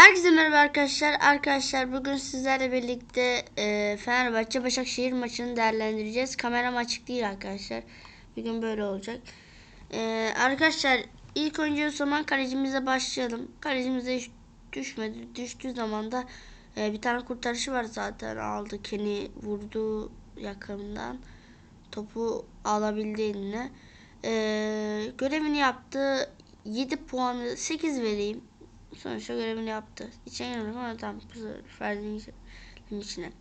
Herkese merhaba arkadaşlar. Arkadaşlar bugün sizlerle birlikte e, Fenerbahçe Başakşehir maçını değerlendireceğiz. Kameram açık değil arkadaşlar. Bugün böyle olacak. E, arkadaşlar ilk önce o zaman kalecimize başlayalım. Kalecimize düşmedi. Düştüğü zaman da e, bir tane kurtarışı var zaten aldı. Kenny vurdu yakından. Topu alabildi eline. E, görevini yaptı. 7 puanı 8 vereyim. Sonuçta görevini yaptı. İçine girmedim ama tamam. Ferdi'nin içine.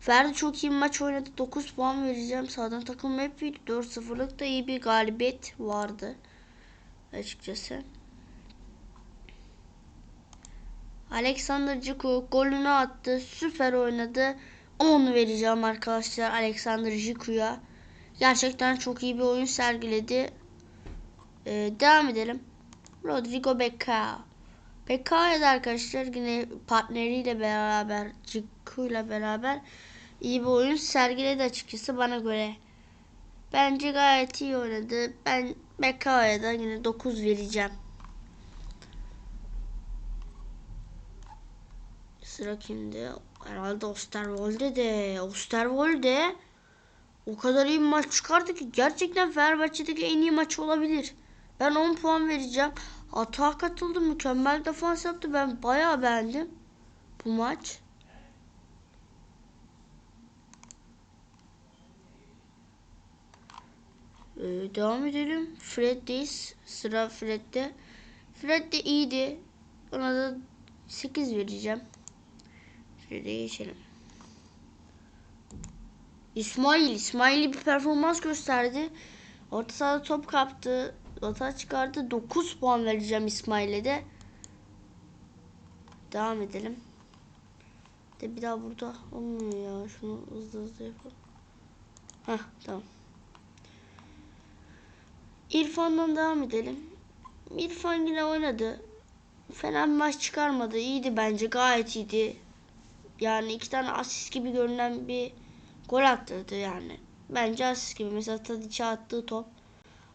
Ferdi çok iyi maç oynadı. 9 puan vereceğim. Sağdan takım hep iyiydi. 4-0'lık da iyi bir galibiyet vardı. Açıkçası. Alexander Ciku golünü attı. Süper oynadı. 10 vereceğim arkadaşlar Alexander Ciku'ya. Gerçekten çok iyi bir oyun sergiledi. Ee, devam edelim. Rodrigo Becao. Pekaya da arkadaşlar yine partneriyle beraber, Cikku'yla beraber iyi bir oyun sergiledi açıkçası bana göre. Bence gayet iyi oynadı. Ben Bekaya'ya da yine 9 vereceğim. Sıra kimde? Herhalde Osterwolde de. Osterwolde o kadar iyi bir maç çıkardı ki gerçekten Fenerbahçe'deki en iyi maç olabilir. Ben 10 puan vereceğim. Atağa katıldı. Mükemmel defans yaptı. Ben bayağı beğendim bu maç. Ee, devam edelim. Fred'deyiz. Sıra Fred'de. Fred de iyiydi. Ona da 8 vereceğim. Fred'e geçelim. İsmail. İsmail bir performans gösterdi. Orta sahada top kaptı. Hata çıkardı. 9 puan vereceğim İsmail'e de. Devam edelim. De bir daha burada olmuyor ya. Şunu hızlı hızlı yapalım. Heh tamam. İrfan'dan devam edelim. İrfan yine oynadı. Fena bir maç çıkarmadı. İyiydi bence. Gayet iyiydi. Yani iki tane asist gibi görünen bir gol attırdı yani. Bence asist gibi. Mesela Tadic'e attığı top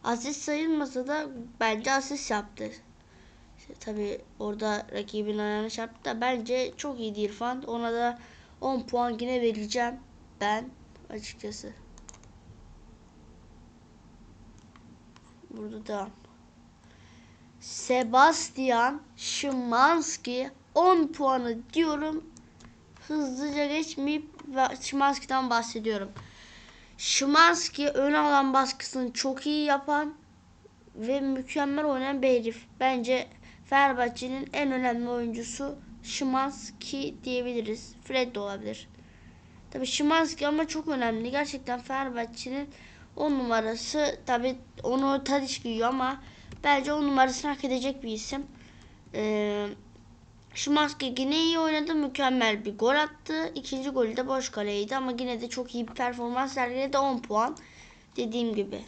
asist sayılmasa da bence asist yaptı. İşte tabii orada rakibin ayağına çarptı da bence çok iyiydi İrfan. Ona da 10 puan yine vereceğim ben açıkçası. Burada da Sebastian Szymanski 10 puanı diyorum. Hızlıca geçmeyip Szymanski'den bahsediyorum. Şimanski ön alan baskısını çok iyi yapan ve mükemmel oynayan bir herif. Bence Fenerbahçe'nin en önemli oyuncusu Şimanski diyebiliriz. Fred de olabilir. Tabi Şimanski ama çok önemli. Gerçekten Fenerbahçe'nin 10 numarası. Tabi onu Tadiç giyiyor ama bence 10 numarasını hak edecek bir isim. Eee Şimanski yine iyi oynadı. Mükemmel bir gol attı. İkinci golü de boş kaleydi ama yine de çok iyi bir performans sergiledi. 10 puan. Dediğim gibi.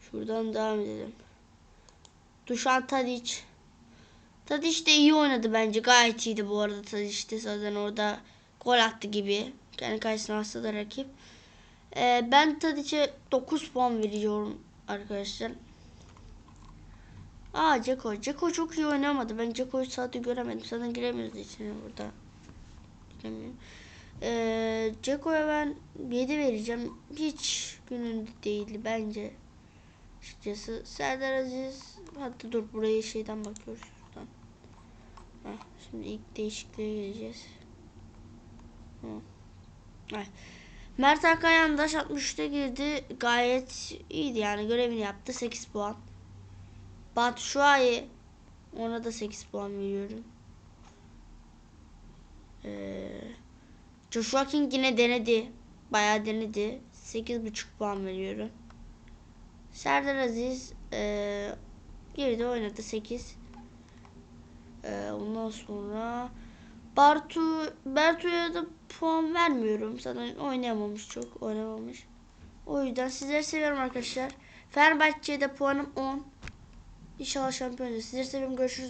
Şuradan devam edelim. Dušan Tadic. Tadic de iyi oynadı bence. Gayet iyiydi bu arada Tadic de zaten orada gol attı gibi. Kendi karşısına aslında rakip. Ee, ben Tadic'e 9 puan veriyorum arkadaşlar. Aa Ceko. Ceko çok iyi oynamadı. Ben Ceko'yu sahada göremedim. Sana giremiyoruz içine burada. Giremiyorum. Ee, Ceko'ya ben 7 vereceğim. Hiç gününde değildi bence. Açıkçası Serdar Aziz hatta dur buraya şeyden bakıyoruz şuradan. Heh, şimdi ilk değişikliğe geleceğiz. Evet. Mert Hakan Yandaş 63'te girdi. Gayet iyiydi yani görevini yaptı. 8 puan. Batu Şua'yı ona da 8 puan veriyorum. Ee, Joshua King yine denedi. Bayağı denedi. 8,5 puan veriyorum. Serdar Aziz e, girdi oynadı 8. E, ondan sonra Bartu Bertu'ya da puan vermiyorum. Zaten oynayamamış çok. Oynamamış. O yüzden sizleri seviyorum arkadaşlar. Fenerbahçe'de puanım 10. İnşallah şampiyon olacağız. Sizleri seviyorum. Görüşürüz.